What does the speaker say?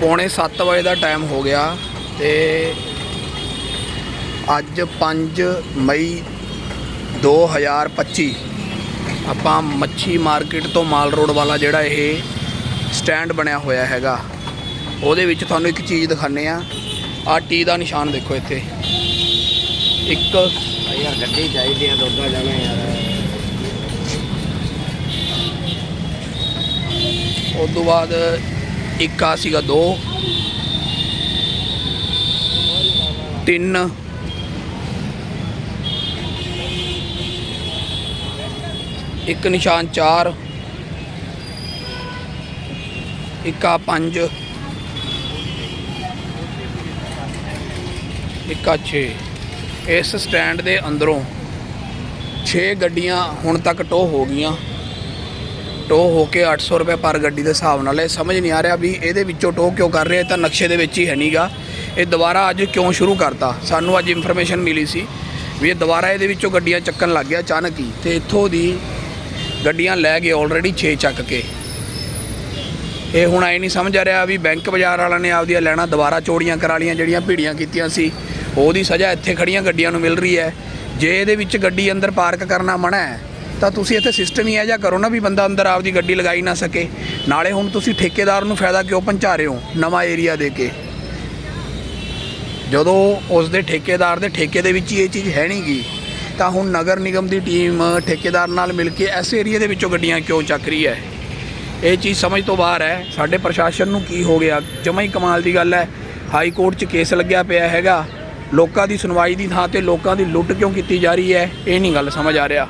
ਪੌਣੇ 7 ਵਜੇ ਦਾ ਟਾਈਮ ਹੋ ਗਿਆ ਤੇ ਅੱਜ 5 ਮਈ 2025 ਆਪਾਂ ਮੱਛੀ ਮਾਰਕੀਟ ਤੋਂ ਮਾਲ ਰੋਡ ਵਾਲਾ ਜਿਹੜਾ ਇਹ ਸਟੈਂਡ ਬਣਿਆ ਹੋਇਆ ਹੈਗਾ ਉਹਦੇ ਵਿੱਚ ਤੁਹਾਨੂੰ ਇੱਕ ਚੀਜ਼ ਦਿਖਾਣੇ ਆ ਆ ਟੀ ਦਾ ਨਿਸ਼ਾਨ ਦੇਖੋ ਇੱਥੇ। ਇੱਕ ਯਾਰ ਗੱਡੀ ਚਾਹੀਦੀ ਆ ਦੋਗਾ ਜਾਣਾ ਯਾਰ। ਉਸ ਤੋਂ ਬਾਅਦ ਇੱਕ ਆ ਸੀਗਾ ਦੋ। ਤਿੰਨ। ਇੱਕ ਨਿਸ਼ਾਨ ਚਾਰ। ਇੱਕ ਆ ਪੰਜ। ਇੱਕ ਆ 6 ਇਸ ਸਟੈਂਡ ਦੇ ਅੰਦਰੋਂ 6 ਗੱਡੀਆਂ ਹੁਣ ਤੱਕ ਟੋ ਹੋ ਗਈਆਂ। ਟੋ ਹੋ ਕੇ 800 ਰੁਪਏ ਪਰ ਗੱਡੀ ਦੇ ਹਿਸਾਬ ਨਾਲ ਇਹ ਸਮਝ ਨਹੀਂ ਆ ਰਿਹਾ ਵੀ ਇਹਦੇ ਵਿੱਚੋਂ ਟੋ ਕਿਉਂ ਕਰ ਰਹੇ, ਇਹ ਤਾਂ ਨਕਸ਼ੇ ਦੇ ਵਿੱਚ ਹੀ ਹੈ ਨਹੀਂਗਾ ਇਹ ਦੁਬਾਰਾ ਅੱਜ ਕਿਉਂ ਸ਼ੁਰੂ ਕਰਤਾ? ਸਾਨੂੰ ਅੱਜ ਇਨਫੋਰਮੇਸ਼ਨ ਮਿਲੀ ਸੀ ਵੀ ਇਹ ਦੁਬਾਰਾ ਇਹਦੇ ਵਿੱਚੋਂ ਗੱਡੀਆਂ ਚੱਕਣ ਲੱਗ ਗਿਆ ਅਚਾਨਕ ਹੀ। ਤੇ ਇੱਥੋਂ ਦੀ ਗੱਡੀਆਂ ਲੈ ਗਏ ਆਲਰੇਡੀ 6 ਚੱਕ ਕੇ। ਇਹ ਹੁਣ ਆਈ ਨਹੀਂ ਸਮਝ ਆ ਰਿਹਾ ਵੀ ਬੈਂਕ ਬਾਜ਼ਾਰ ਵਾਲਿਆਂ ਨੇ ਆਪਦੀਆਂ ਲੈਣਾ ਦੁਬਾਰਾ ਚੋੜੀਆਂ ਕਰਾ ਲੀਆਂ ਜਿਹੜੀਆਂ ਭੀੜੀਆਂ ਕੀਤੀਆਂ ਸੀ। ਉਹਦੀ ਸਜ਼ਾ ਇੱਥੇ ਖੜੀਆਂ ਗੱਡੀਆਂ ਨੂੰ ਮਿਲ ਰਹੀ ਹੈ। ਜੇ ਇਹਦੇ ਵਿੱਚ ਗੱਡੀ ਅੰਦਰ ਪਾਰਕ ਕਰਨਾ ਮਨਾ ਹੈ ਤਾਂ ਤੁਸੀਂ ਇੱਥੇ ਸਿਸਟਮ ਹੀ ਇਹ ਜਿਹਾ ਕਰੋ ਨਾ ਵੀ ਬੰਦਾ ਅੰਦਰ ਆਪਦੀ ਗੱਡੀ ਲਗਾਈ ਨਾ ਸਕੇ। ਨਾਲੇ ਹੁਣ ਤੁਸੀਂ ਠੇਕੇਦਾਰ ਨੂੰ ਫਾਇਦਾ ਕਿਉਂ ਪਹੁੰਚਾ ਰਹੇ ਹੋ ਨਵਾਂ ਏਰੀਆ ਦੇ ਕੇ? ਜਦੋਂ ਉਸ ਦੇ ਠੇਕੇਦਾਰ ਦੇ ਠੇਕੇ ਦੇ ਵਿੱਚ ਹੀ ਇਹ ਚੀਜ਼ ਹੈ ਨਹੀਂਗੀ ਤਾਂ ਹੁਣ ਨਗਰ ਨਿਗਮ ਦੀ ਟੀਮ ਠੇਕੇਦਾਰ ਨਾਲ ਮਿਲ ਕੇ ਇਸ ਏਰੀਆ ਦੇ ਵਿੱਚੋਂ ਗੱਡੀਆਂ ਕਿਉਂ ਚੱਕ ਰਹੀ ਹੈ? ਇਹ ਚੀਜ਼ ਸਮਝ ਤੋਂ ਬਾਹਰ ਹੈ। ਸਾਡੇ ਪ੍ਰਸ਼ਾਸਨ ਨੂੰ ਕੀ ਹੋ ਗਿਆ? ਜਮਾਂ ਹੀ ਕਮਾਲ ਦੀ ਗੱਲ ਹੈ। ਹਾਈ ਕੋਰਟ 'ਚ ਕੇਸ ਲੱਗਿਆ ਪਿਆ ਹੈਗਾ। ਲੋਕਾਂ ਦੀ ਸੁਣਵਾਈ ਦੀ ਥਾਂ ਤੇ ਲੋਕਾਂ ਦੀ ਲੁੱਟ ਕਿਉਂ ਕੀਤੀ ਜਾ ਰਹੀ ਹੈ? ਇਹ ਨਹੀਂ ਗੱਲ ਸਮਝ ਆ ਰਿਹਾ।